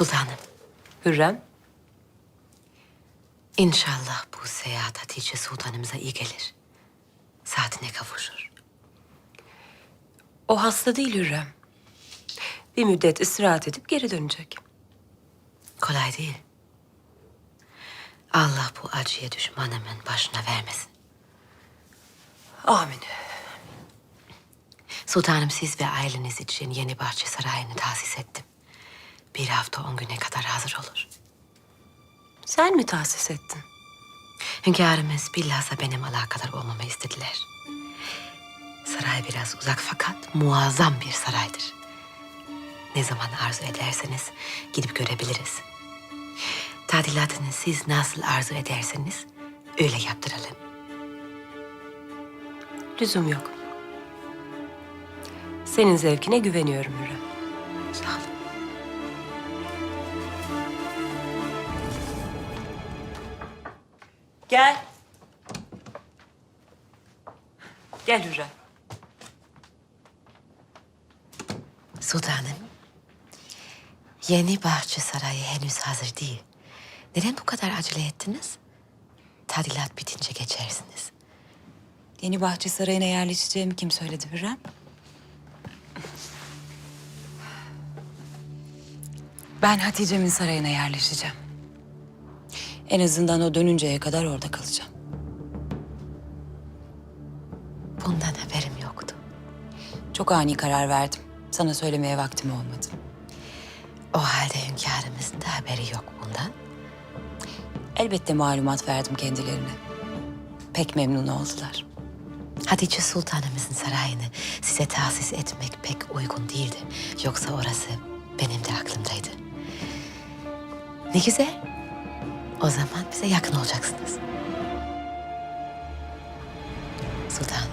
Sultanım, Hürrem, inşallah bu seyahat Hatice Sultanımıza iyi gelir. Saatine kavuşur. o hasta değil Hürrem. Bir müddet istirahat edip geri dönecek. Kolay değil. Allah bu acıya düşmanımın başına vermesin. Amin. Sultanım siz ve aileniz için yeni bahçe sarayını tahsis ettim. Bir hafta on güne kadar hazır olur. Sen mi tahsis ettin? Hünkârımız bilhassa benim alakadar olmamı istediler. Saray biraz uzak fakat muazzam bir saraydır. Ne zaman arzu ederseniz gidip görebiliriz. Tadilatını siz nasıl arzu ederseniz öyle yaptıralım. Lüzum yok. Senin zevkine güveniyorum Hürrem. Sağ olun. Gel. Gel Hürrem. Sultanım, yeni bahçe sarayı henüz hazır değil. Neden bu kadar acele ettiniz? Tadilat bitince geçersiniz. Yeni bahçe sarayına yerleşeceğimi kim söyledi Hürrem? Ben Hatice'min sarayına yerleşeceğim. En azından o dönünceye kadar orada kalacağım. Bundan haberim yoktu. Çok ani karar verdim. Sana söylemeye vaktim olmadı. O halde hünkârımızın da haberi yok bundan. Elbette malumat verdim kendilerine. Pek memnun oldular. Hatice Sultanımızın sarayını size tahsis etmek pek uygun değildi. Yoksa orası benim de aklımdaydı. Ne güzel. O zaman bize yakın olacaksınız. Sultanım.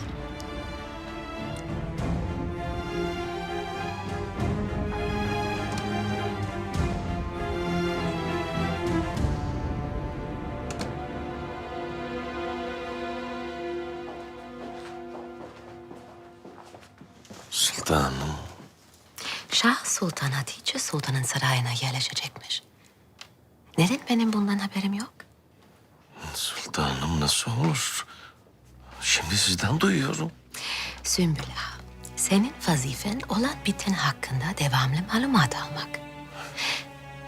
Sultanım. Şah Sultan Hatice Sultan'ın sarayına yerleşecekmiş. Neden benim bundan haberim yok? Sultanım nasıl olur? Şimdi sizden duyuyorum. Sümbül Ağa, senin vazifen olan biten hakkında devamlı malumat almak.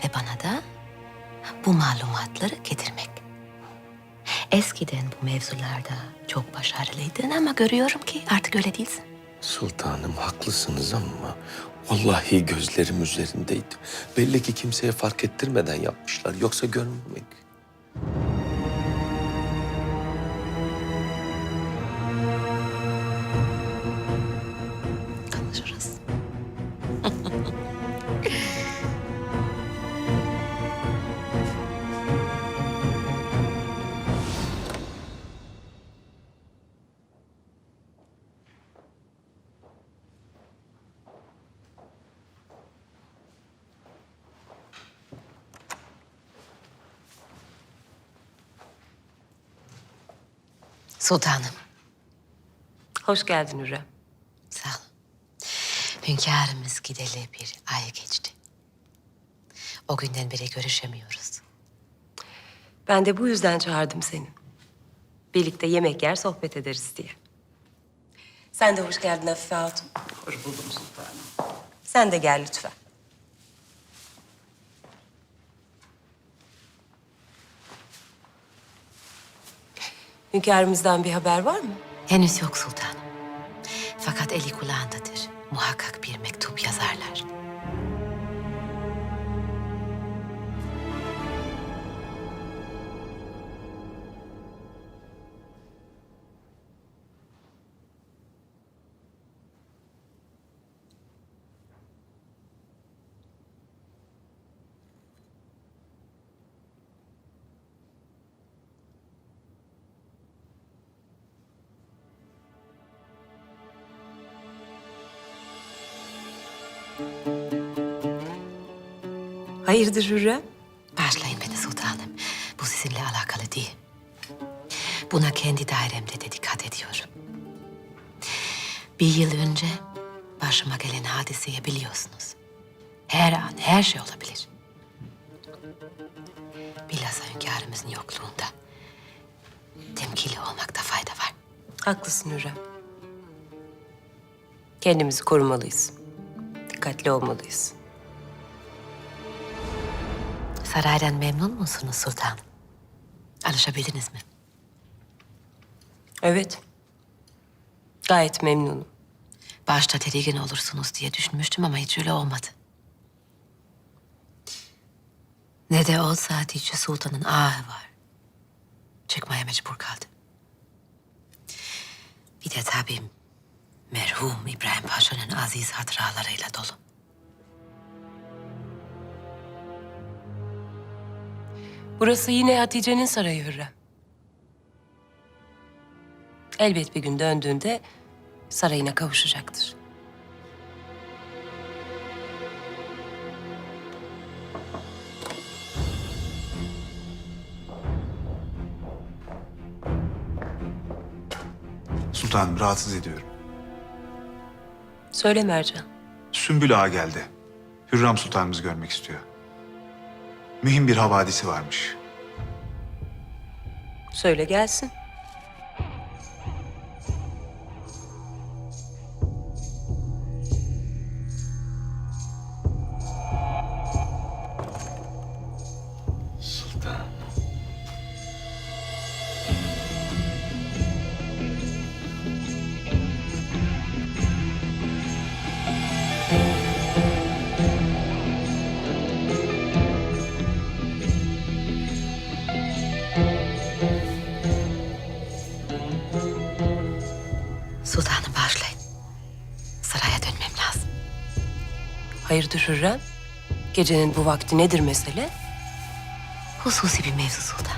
Ve bana da bu malumatları getirmek. Eskiden bu mevzularda çok başarılıydın ama görüyorum ki artık öyle değilsin. Sultanım haklısınız ama vallahi gözlerim üzerindeydi. Belli ki kimseye fark ettirmeden yapmışlar. Yoksa görmemek. Sultanım, Hoş geldin Hürrem. sağ olun. Hünkârımız gideli bir ay geçti. O günden beri görüşemiyoruz. Ben de bu yüzden çağırdım seni. Birlikte yemek yer, sohbet ederiz diye. Sen de hoş geldin Afife Hatun. Hoş buldum sultanım. Sen de gel lütfen. Hünkârımızdan bir haber var mı? Henüz yok sultanım. Fakat eli kulağındadır. Muhakkak bir mektup yazarlar. Hayırdır Hürrem? Bağışlayın beni sultanım. Bu sizinle alakalı değil. Buna kendi dairemde de dikkat ediyorum. Bir yıl önce başıma gelen hadiseyi biliyorsunuz. Her an her şey olabilir. Bilhassa hünkârımızın yokluğunda temkinli olmakta fayda var. Haklısın Hürrem. Kendimizi korumalıyız. Dikkatli olmalıyız. Saraydan memnun musunuz sultanım? Alışabildiniz mi? Evet. Gayet memnunum. Başta tedirgin olursunuz diye düşünmüştüm ama hiç öyle olmadı. Ne de olsa Hatice Sultan'ın ahı var. Çıkmaya mecbur kaldı. Bir de tabii merhum İbrahim Paşa'nın aziz hatıralarıyla dolu. Burası yine Hatice'nin sarayı Hürrem. Elbet bir gün döndüğünde sarayına kavuşacaktır. Sultanım rahatsız ediyorum. Söyle Mercan. Sümbül Ağa geldi. Hürrem Sultanımızı görmek istiyor. Mühim bir havadisi varmış. Söyle gelsin. Hayırdır Hürrem? Gecenin bu vakti nedir mesele? Hususi bir mevzu sultan.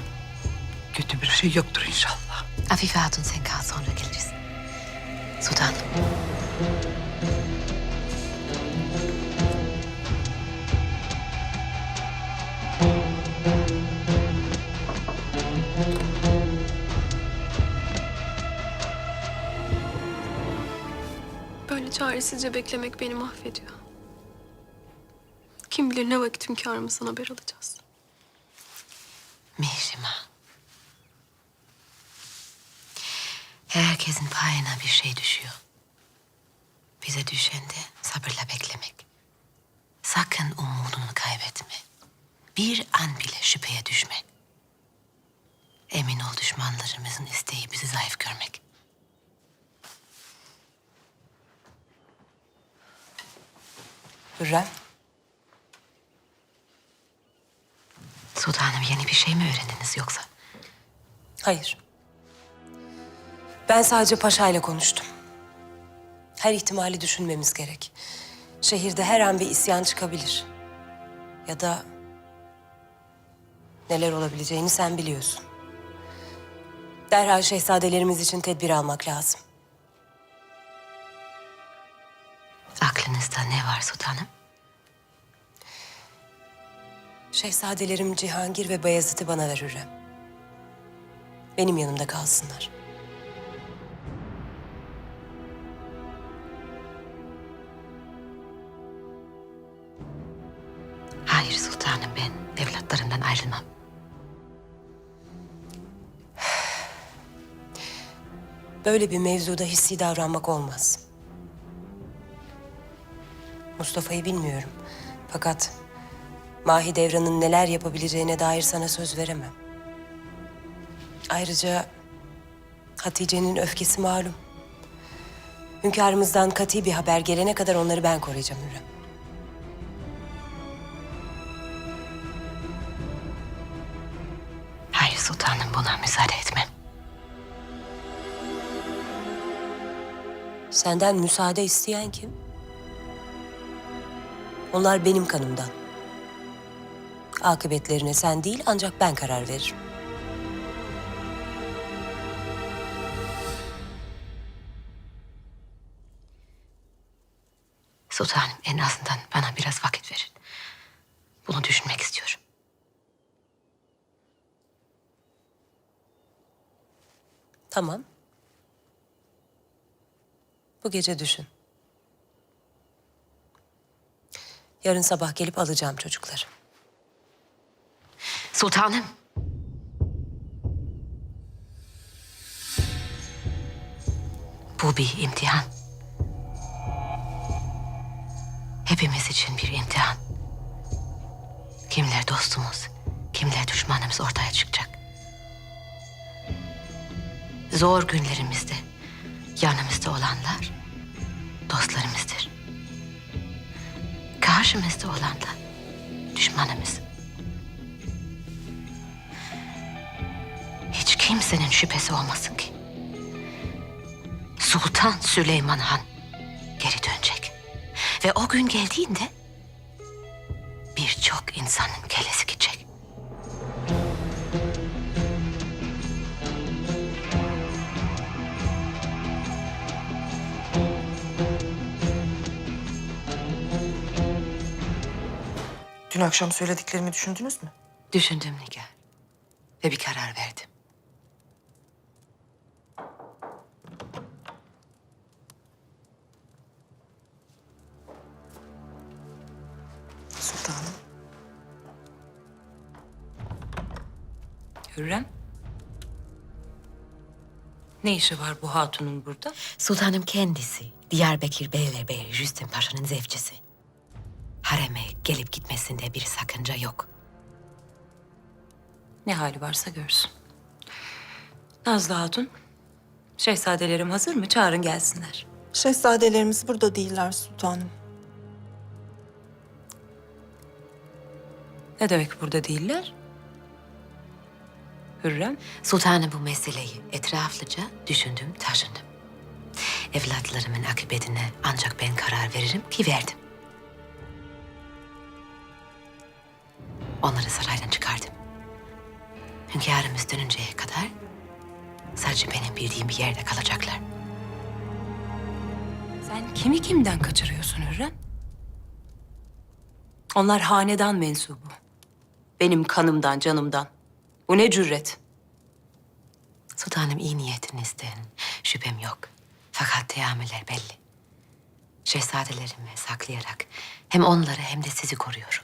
Kötü bir şey yoktur inşallah. Afife Hatun sen kal sonra geliriz. Sultanım. Böyle çaresizce beklemek beni mahvediyor. Kim bilir ne vakit hünkârımızdan haber alacağız. Mihrimah. Herkesin payına bir şey düşüyor. Bize düşen de sabırla beklemek. Sakın umudunu kaybetme. Bir an bile şüpheye düşme. Emin ol düşmanlarımızın isteği bizi zayıf görmek. Hürrem, Sultanım yeni bir şey mi öğrendiniz yoksa? hayır. Ben sadece Paşa ile konuştum. Her ihtimali düşünmemiz gerek. Şehirde her an bir isyan çıkabilir. Ya da neler olabileceğini sen biliyorsun. Derhal şehzadelerimiz için tedbir almak lazım. Aklınızda ne var sultanım? Şehzadelerim Cihangir ve Bayezid'i bana ver Hürrem. Benim yanımda kalsınlar. Hayır sultanım ben evlatlarımdan ayrılmam. Böyle bir mevzuda hissi davranmak olmaz. Mustafa'yı bilmiyorum. Fakat Mahidevran'ın neler yapabileceğine dair sana söz veremem. Ayrıca Hatice'nin öfkesi malum. Hünkârımızdan kati bir haber gelene kadar onları ben koruyacağım Hürrem. Hayır sultanım buna müsaade etmem. Senden müsaade isteyen kim? Onlar benim kanımdan. Akıbetlerine sen değil ancak ben karar veririm. Sultanım en azından bana biraz vakit verin. Bunu düşünmek istiyorum. Tamam. Bu gece düşün. Yarın sabah gelip alacağım çocukları. Sultanım. Bu bir imtihan. Hepimiz için bir imtihan. Kimler dostumuz, kimler düşmanımız ortaya çıkacak. Zor günlerimizde yanımızda olanlar dostlarımızdır. Karşımızda olanlar düşmanımız. Kimsenin şüphesi olmasın ki. Sultan Süleyman Han geri dönecek. Ve o gün geldiğinde birçok insanın kellesi gidecek. Dün akşam söylediklerimi düşündünüz mü? Düşündüm Nigar. Ve bir karar verdim. Hürrem. Ne işi var bu hatunun burada? Sultanım kendisi Diyarbakır Beylerbeyi Rüstem Paşa'nın zevcisi. Hareme gelip gitmesinde bir sakınca yok. Ne hali varsa görsün. Nazlı Hatun, şehzadelerim hazır mı? Çağırın gelsinler. Şehzadelerimiz burada değiller sultanım. Ne demek burada değiller? Hürrem, Sultanım bu meseleyi etraflıca düşündüm, taşındım. Evlatlarımın akıbetine ancak ben karar veririm ki verdim. Onları saraydan çıkardım. Hünkârımız dönünceye kadar sadece benim bildiğim bir yerde kalacaklar. sen kimi kimden kaçırıyorsun Hürrem? Onlar hanedan mensubu. Benim kanımdan, canımdan. Bu ne cüret? Sultanım iyi niyetinizden şüphem yok. Fakat teamüller belli. Şehzadelerimi saklayarak hem onları hem de sizi koruyorum.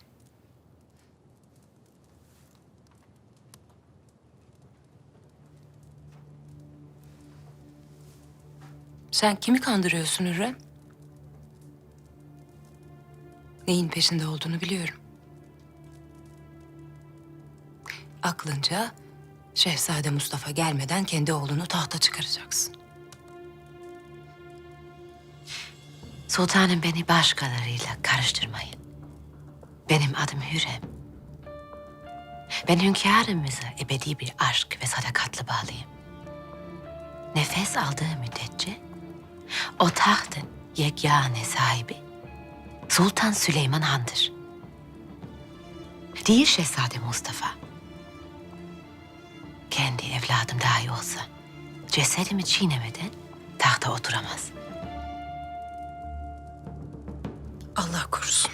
Sen kimi kandırıyorsun Hürrem? Neyin peşinde olduğunu biliyorum. Aklınca Şehzade Mustafa gelmeden kendi oğlunu tahta çıkaracaksın. Sultanım beni başkalarıyla karıştırmayın. Benim adım Hürrem. Ben hünkârımıza ebedi bir aşk ve sadakatle bağlıyım. Nefes aldığı müddetçe o tahtın yegane sahibi Sultan Süleyman Han'dır. Değil Şehzade Mustafa. Evladım dahi olsa cesedimi çiğnemeden tahta oturamaz. Allah korusun.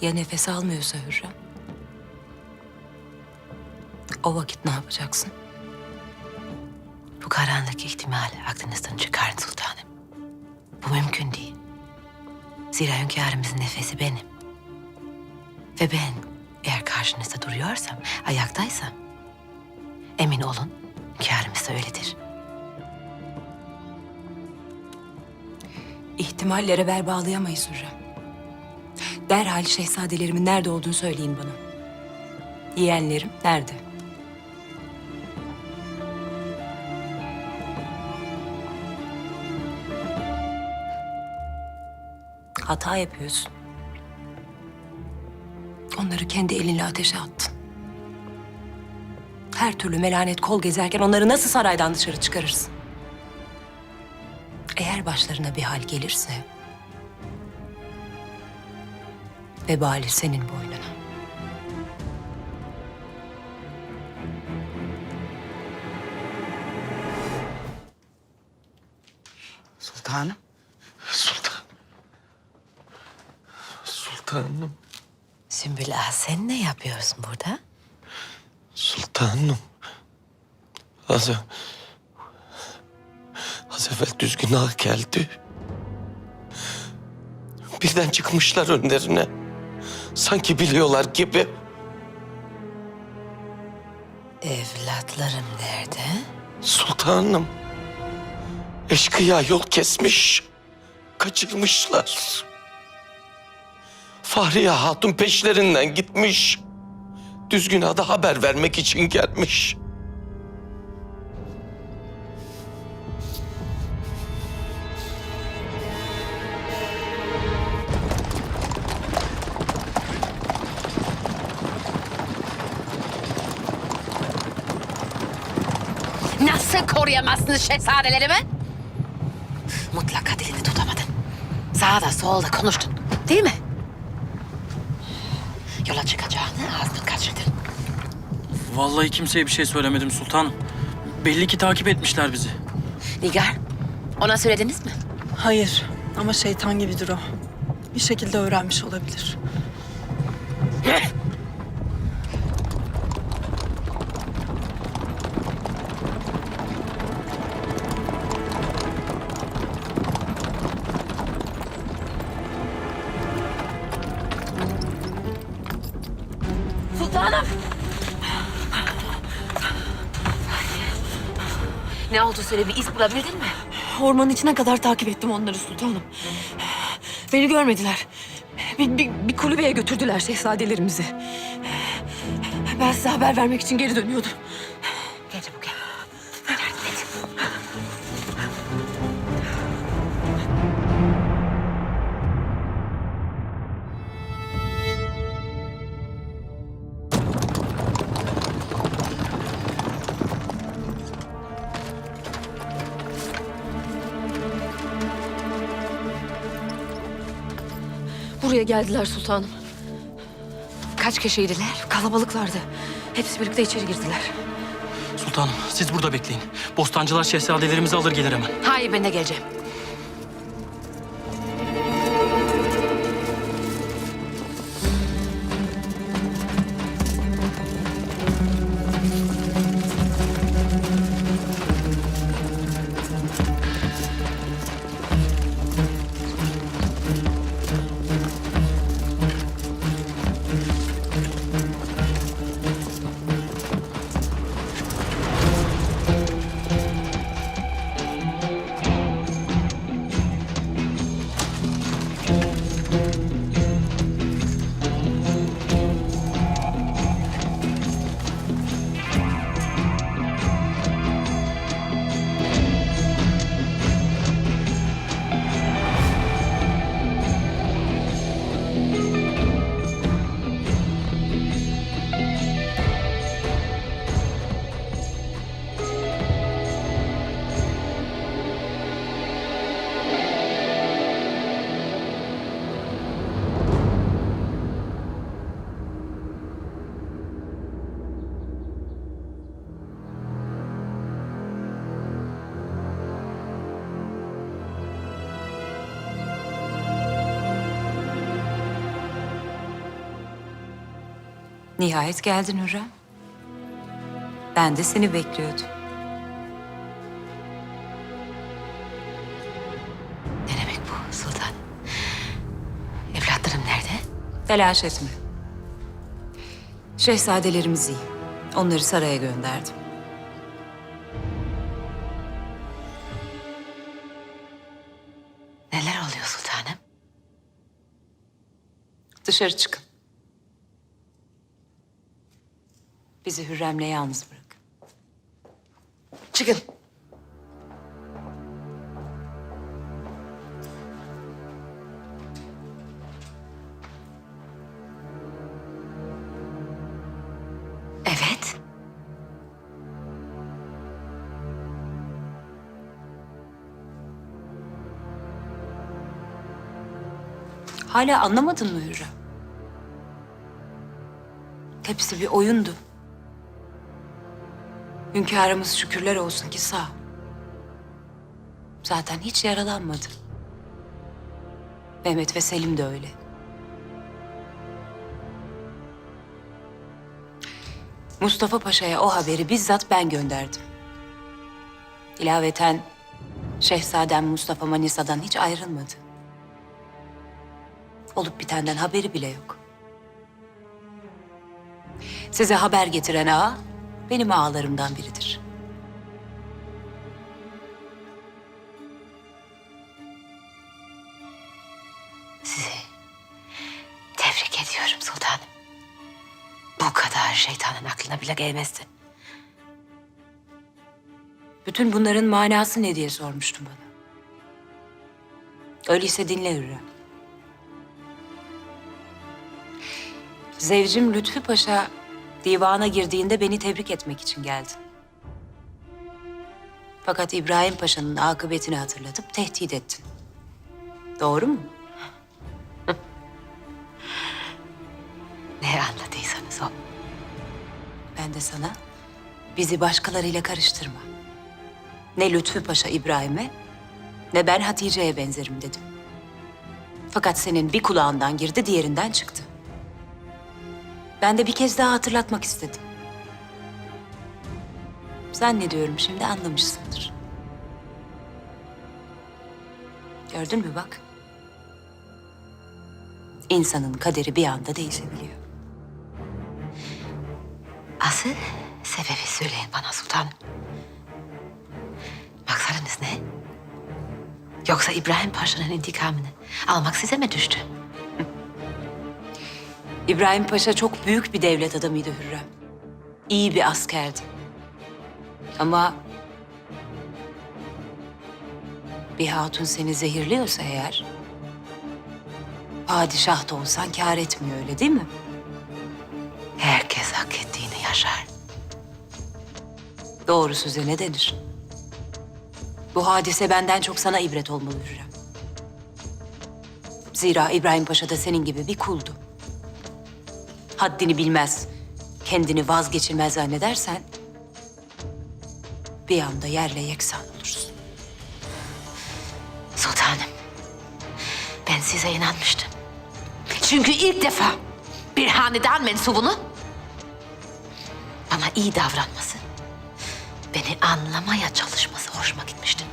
Ya nefes almıyorsa Hürrem? O vakit ne yapacaksın? Bu karanlık ihtimali aklınızdan çıkarın sultanım. Bu mümkün değil. Zira hünkârımızın nefesi benim. Ve ben karşınızda duruyorsam, ayaktaysam... ...emin olun hünkârımız öyledir. İhtimallere bel bağlayamayız Hürrem. Derhal şehzadelerimin nerede olduğunu söyleyin bana. Yeğenlerim nerede? Hata yapıyorsun. Onları kendi elinle ateşe attın. Her türlü melanet kol gezerken onları nasıl saraydan dışarı çıkarırsın? Eğer başlarına bir hal gelirse... ...vebali senin boynuna. Sultanım. Sultan. Sultanım. Sümbül Ağa sen ne yapıyorsun burada? Sultanım. Az, ev- az evvel düzgün ağa geldi. Birden çıkmışlar önlerine. Sanki biliyorlar gibi. Evlatlarım nerede? Sultanım. Eşkıya yol kesmiş. Kaçırmışlar. Fahriye Hatun peşlerinden gitmiş. Düzgün da haber vermek için gelmiş. Nasıl koruyamazsınız şehzadelerimi? Mutlaka dilini tutamadın. Sağda solda konuştun. Değil mi? Yola çıkacağını ağzını kaçırdın. Vallahi kimseye bir şey söylemedim sultanım. Belli ki takip etmişler bizi. Nigar, ona söylediniz mi? Hayır ama şeytan gibidir o. Bir şekilde öğrenmiş olabilir. Söyle bir iz bulabildin mi? Ormanın içine kadar takip ettim onları sultanım. Beni görmediler. Bir, bir, bir kulübeye götürdüler şehzadelerimizi. Ben size haber vermek için geri dönüyordum. Buraya geldiler sultanım. Kaç kişiydiler? Kalabalıklardı. Hepsi birlikte içeri girdiler. Sultanım siz burada bekleyin. Bostancılar şehzadelerimizi alır gelir hemen. Hayır ben de geleceğim. Nihayet geldin Hürrem. Ben de seni bekliyordum. Ne demek bu sultan? Evlatlarım nerede? Telaş etme. Şehzadelerimiz iyi. Onları saraya gönderdim. Neler oluyor sultanım? Dışarı çıkın. Bizi Hürrem'le yalnız bırakın. Çıkın. Evet. Hala anlamadın mı Hürrem? Hepsi bir oyundu. Hünkârımız şükürler olsun ki sağ. Zaten hiç yaralanmadı. Mehmet ve Selim de öyle. Mustafa Paşa'ya o haberi bizzat ben gönderdim. İlaveten Şehzadem Mustafa Manisa'dan hiç ayrılmadı. Olup bitenden haberi bile yok. Size haber getiren ağa benim ağalarımdan biridir. Sizi tebrik ediyorum sultanım. Bu kadar şeytanın aklına bile gelmezdi. Bütün bunların manası ne diye sormuştum bana. Öyleyse dinle Hürrem. Zevcim Lütfü Paşa divana girdiğinde beni tebrik etmek için geldi. Fakat İbrahim Paşa'nın akıbetini hatırlatıp tehdit ettin. Doğru mu? Ne anladıysanız o. Ben de sana bizi başkalarıyla karıştırma. Ne Lütfü Paşa İbrahim'e ne ben Hatice'ye benzerim dedim. Fakat senin bir kulağından girdi diğerinden çıktı. Ben de bir kez daha hatırlatmak istedim. Zannediyorum şimdi anlamışsındır. Gördün mü bak. İnsanın kaderi bir anda değişebiliyor. Asıl sebebi söyleyin bana sultanım. Maksadınız ne? Yoksa İbrahim Paşa'nın intikamını almak size mi düştü? İbrahim Paşa çok büyük bir devlet adamıydı Hürrem. İyi bir askerdi. Ama bir hatun seni zehirliyorsa eğer... ...padişah da olsan kâr etmiyor öyle değil mi? Herkes hak ettiğini yaşar. Doğru söze ne denir? Bu hadise benden çok sana ibret olmalı Hürrem. Zira İbrahim Paşa da senin gibi bir kuldu. Haddini bilmez, kendini vazgeçilmez zannedersen... ...bir anda yerle yeksan olursun. Sultanım, ben size inanmıştım. Çünkü ilk defa bir hanedan mensubunu bana iyi davranması, beni anlamaya çalışması hoşuma gitmişti.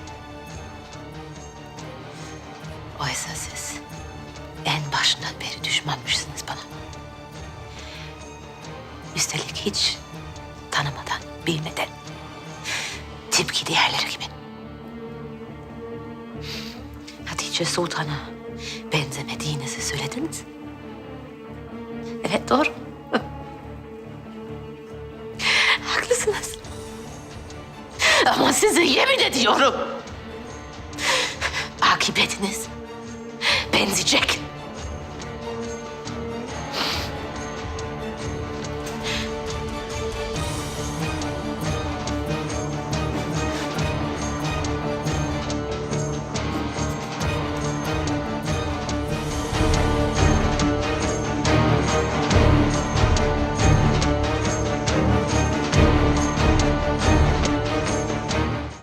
Oysa siz en başından beri düşmanmışsınız bana. Üstelik hiç tanımadan, bilmeden, tıpkı diğerleri gibi. Hatice Sultan'a benzemediğinizi söylediniz. Evet doğru. Haklısınız. Ama size yemin ediyorum. Akıbetiniz benzeyecek.